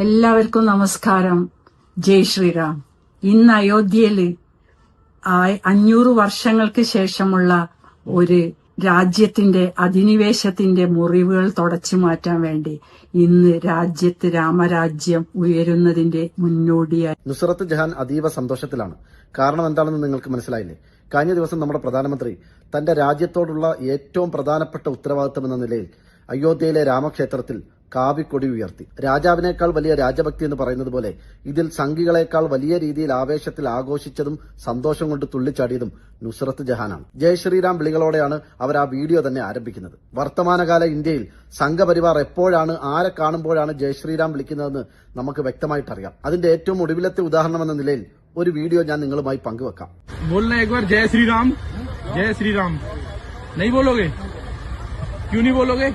എല്ലാവർക്കും നമസ്കാരം. ജയ് ശ്രീറാം. ഇന്ന് അയോധ്യയിൽ അഞ്ഞൂറ് വർഷങ്ങൾക്ക് ശേഷമുള്ള ഒരു രാജ്യത്തിന്റെ അധിനിവേശത്തിന്റെ മുറിവുകൾ തുടച്ചു മാറ്റാൻ വേണ്ടി ഇന്ന് രാജ്യത്ത് രാമരാജ്യം ഉയരുന്നതിന്റെ മുന്നോടിയായി. നുസറത്ത് ജഹാൻ അതീവ സന്തോഷത്തിലാണ്. കാരണം എന്താണെന്ന് നിങ്ങൾക്ക് മനസ്സിലായില്ലേ? കഴിഞ്ഞ ദിവസം നമ്മുടെ പ്രധാനമന്ത്രി തന്റെ രാജ്യത്തോടുള്ള ഏറ്റവും പ്രധാനപ്പെട്ട ഉത്തരവാദിത്തം എന്ന നിലയിൽ അയോധ്യയിലെ രാമക്ഷേത്രത്തിൽ കാവിക്കൊടി ഉയർത്തി രാജാവിനേക്കാൾ വലിയ രാജഭക്തി എന്ന് പറയുന്നത് പോലെ ഇതിൽ സംഘികളെക്കാൾ വലിയ രീതിയിൽ ആവേശത്തിൽ ആഘോഷിച്ചതും സന്തോഷം കൊണ്ട് തുള്ളിച്ചാടിയതും നുസ്രത്ത് ജഹാനാണ് ജയ് ശ്രീറാം വിളികളോടെയാണ് അവർ ആ വീഡിയോ തന്നെ ആരംഭിക്കുന്നത് വർത്തമാനകാല ഇന്ത്യയിൽ സംഘപരിവാർ എപ്പോഴാണ് ആരെ കാണുമ്പോഴാണ് ജയ് ശ്രീറാം വിളിക്കുന്നതെന്ന് നമുക്ക് വ്യക്തമായിട്ടറിയാം അതിന്റെ ഏറ്റവും ഒടുവിലത്തെ ഉദാഹരണം എന്ന നിലയിൽ ഒരു വീഡിയോ ഞാൻ നിങ്ങളുമായി പങ്കുവെക്കാം बोलना एक बार जय श्री राम जय श्री राम नहीं बोलोगे क्यों नहीं बोलोगे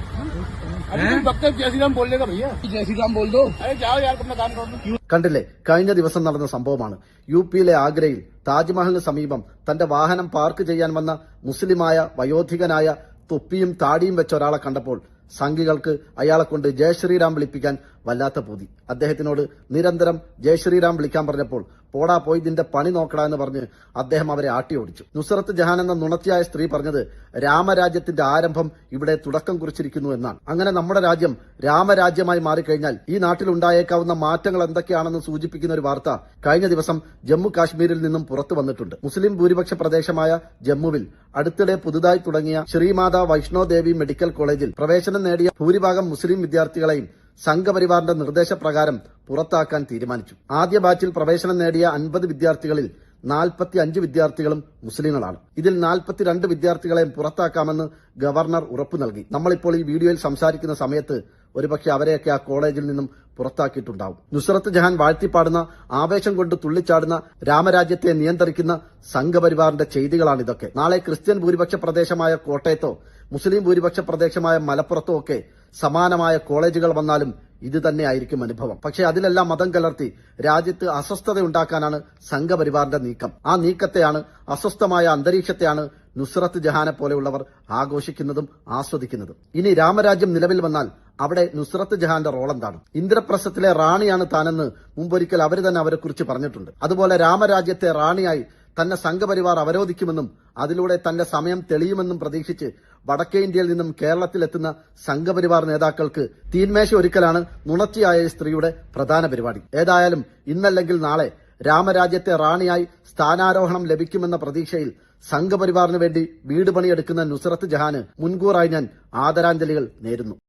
കണ്ടില്ലേ? കഴിഞ്ഞ ദിവസം നടന്ന സംഭവമാണ്. യു പിയിലെ ആഗ്രയിൽ താജ്മഹലിന് സമീപം തന്റെ വാഹനം പാർക്ക് ചെയ്യാൻ വന്ന മുസ്ലിമായ വയോധികനായ തൊപ്പിയും താടിയും വെച്ച ഒരാളെ കണ്ടപ്പോൾ സംഘികൾക്ക് അയാളെ കൊണ്ട് ജയ ശ്രീറാം വിളിപ്പിക്കാൻ വല്ലാത്ത പൂതി. അദ്ദേഹത്തിനോട് നിരന്തരം ജയ ശ്രീരാം വിളിക്കാൻ പറഞ്ഞപ്പോൾ പോടാ പോയി ഇതിന്റെ പണി നോക്കടാ എന്ന് പറഞ്ഞ് അദ്ദേഹം അവരെ ആട്ടി ഓടിച്ചു. നുസറത്ത് ജഹാൻ എന്ന നുണത്തിയായ സ്ത്രീ പറഞ്ഞത് രാമരാജ്യത്തിന്റെ ആരംഭം ഇവിടെ തുടക്കം കുറിച്ചിരിക്കുന്നു എന്നാണ്. അങ്ങനെ നമ്മുടെ രാജ്യം രാമരാജ്യമായി മാറിക്കഴിഞ്ഞാൽ ഈ നാട്ടിൽ ഉണ്ടായേക്കാവുന്ന മാറ്റങ്ങൾ എന്തൊക്കെയാണെന്ന് സൂചിപ്പിക്കുന്ന ഒരു വാർത്ത കഴിഞ്ഞ ദിവസം ജമ്മു കാശ്മീരിൽ നിന്നും പുറത്തു വന്നിട്ടുണ്ട്. മുസ്ലിം ഭൂരിപക്ഷ പ്രദേശമായ ജമ്മുവിൽ അടുത്തിടെ പുതുതായി തുടങ്ങിയ ശ്രീമാത വൈഷ്ണോദേവി മെഡിക്കൽ കോളേജിൽ പ്രവേശനം നേടിയ ഭൂരിഭാഗം മുസ്ലിം വിദ്യാർത്ഥികളെയും സംഘപരിവാറിന്റെ നിർദ്ദേശപ്രകാരം പുറത്താക്കാൻ തീരുമാനിച്ചു. ആദ്യ ബാച്ചിൽ പ്രവേശനം നേടിയ അൻപത് വിദ്യാർത്ഥികളിൽ നാൽപ്പത്തി അഞ്ച് വിദ്യാർത്ഥികളും മുസ്ലിങ്ങളാണ്. ഇതിൽ നാൽപ്പത്തിരണ്ട് വിദ്യാർത്ഥികളെയും പുറത്താക്കാമെന്ന് ഗവർണർ ഉറപ്പു നൽകി. നമ്മളിപ്പോൾ ഈ വീഡിയോയിൽ സംസാരിക്കുന്ന സമയത്ത് ഒരുപക്ഷെ അവരെയൊക്കെ ആ കോളേജിൽ നിന്നും പുറത്താക്കിയിട്ടുണ്ടാവും. നുസ്രത്ത് ജഹാൻ വാഴ്ത്തിപ്പാടുന്ന ആവേശം കൊണ്ട് തുള്ളിച്ചാടുന്ന രാമരാജ്യത്തെ നിയന്ത്രിക്കുന്ന സംഘപരിവാറിന്റെ ചെയ്തികളാണിതൊക്കെ. നാളെ ക്രിസ്ത്യൻ ഭൂരിപക്ഷ പ്രദേശമായ കോട്ടയത്തോ മുസ്ലിം ഭൂരിപക്ഷ പ്രദേശമായ മലപ്പുറത്തോ ഒക്കെ സമാനമായ കോളേജുകൾ വന്നാലും ഇത് തന്നെയായിരിക്കും അനുഭവം. പക്ഷേ അതിലെല്ലാം മതം കലർത്തി രാജ്യത്ത് അസ്വസ്ഥത ഉണ്ടാക്കാനാണ് സംഘപരിവാറിന്റെ നീക്കം. ആ നീക്കത്തെയാണ് അസ്വസ്ഥമായ അന്തരീക്ഷത്തെയാണ് നുസ്രത്ത് ജഹാനെ പോലെയുള്ളവർ ആഘോഷിക്കുന്നതും ആസ്വദിക്കുന്നതും. ഇനി രാമരാജ്യം നിലവിൽ വന്നാൽ അവിടെ നുസ്രത്ത് ജഹാന്റെ റോൾ എന്താണ് ഇന്ദ്രപ്രസ്ഥത്തിലെ റാണിയാണ് താനെന്ന് മുമ്പൊരിക്കൽ അവർ തന്നെ അവരെക്കുറിച്ച് പറഞ്ഞിട്ടുണ്ട്. അതുപോലെ രാമരാജ്യത്തെ റാണിയായി തന്നെ സംഘപരിവാർ അവരോധിക്കുമെന്നും അതിലൂടെ തന്റെ സമയം തെളിയുമെന്നും പ്രതീക്ഷിച്ച് വടക്കേ ഇന്ത്യയിൽ നിന്നും കേരളത്തിലെത്തുന്ന സംഘപരിവാർ നേതാക്കൾക്ക് തീന്മേശ ഒരുക്കലാണ് നുണച്ചിയായ സ്ത്രീയുടെ പ്രധാന പരിപാടി. ഏതായാലും ഇന്നല്ലെങ്കിൽ നാളെ രാമരാജ്യത്തെ റാണിയായി സ്ഥാനാരോഹണം ലഭിക്കുമെന്ന പ്രതീക്ഷയിൽ സംഘപരിവാറിന് വേണ്ടി വീട് പണിയെടുക്കുന്ന നുസറത്ത് ജഹാന് മുൻകൂറായി ഞാൻ ആദരാഞ്ജലികൾ നേരുന്നു.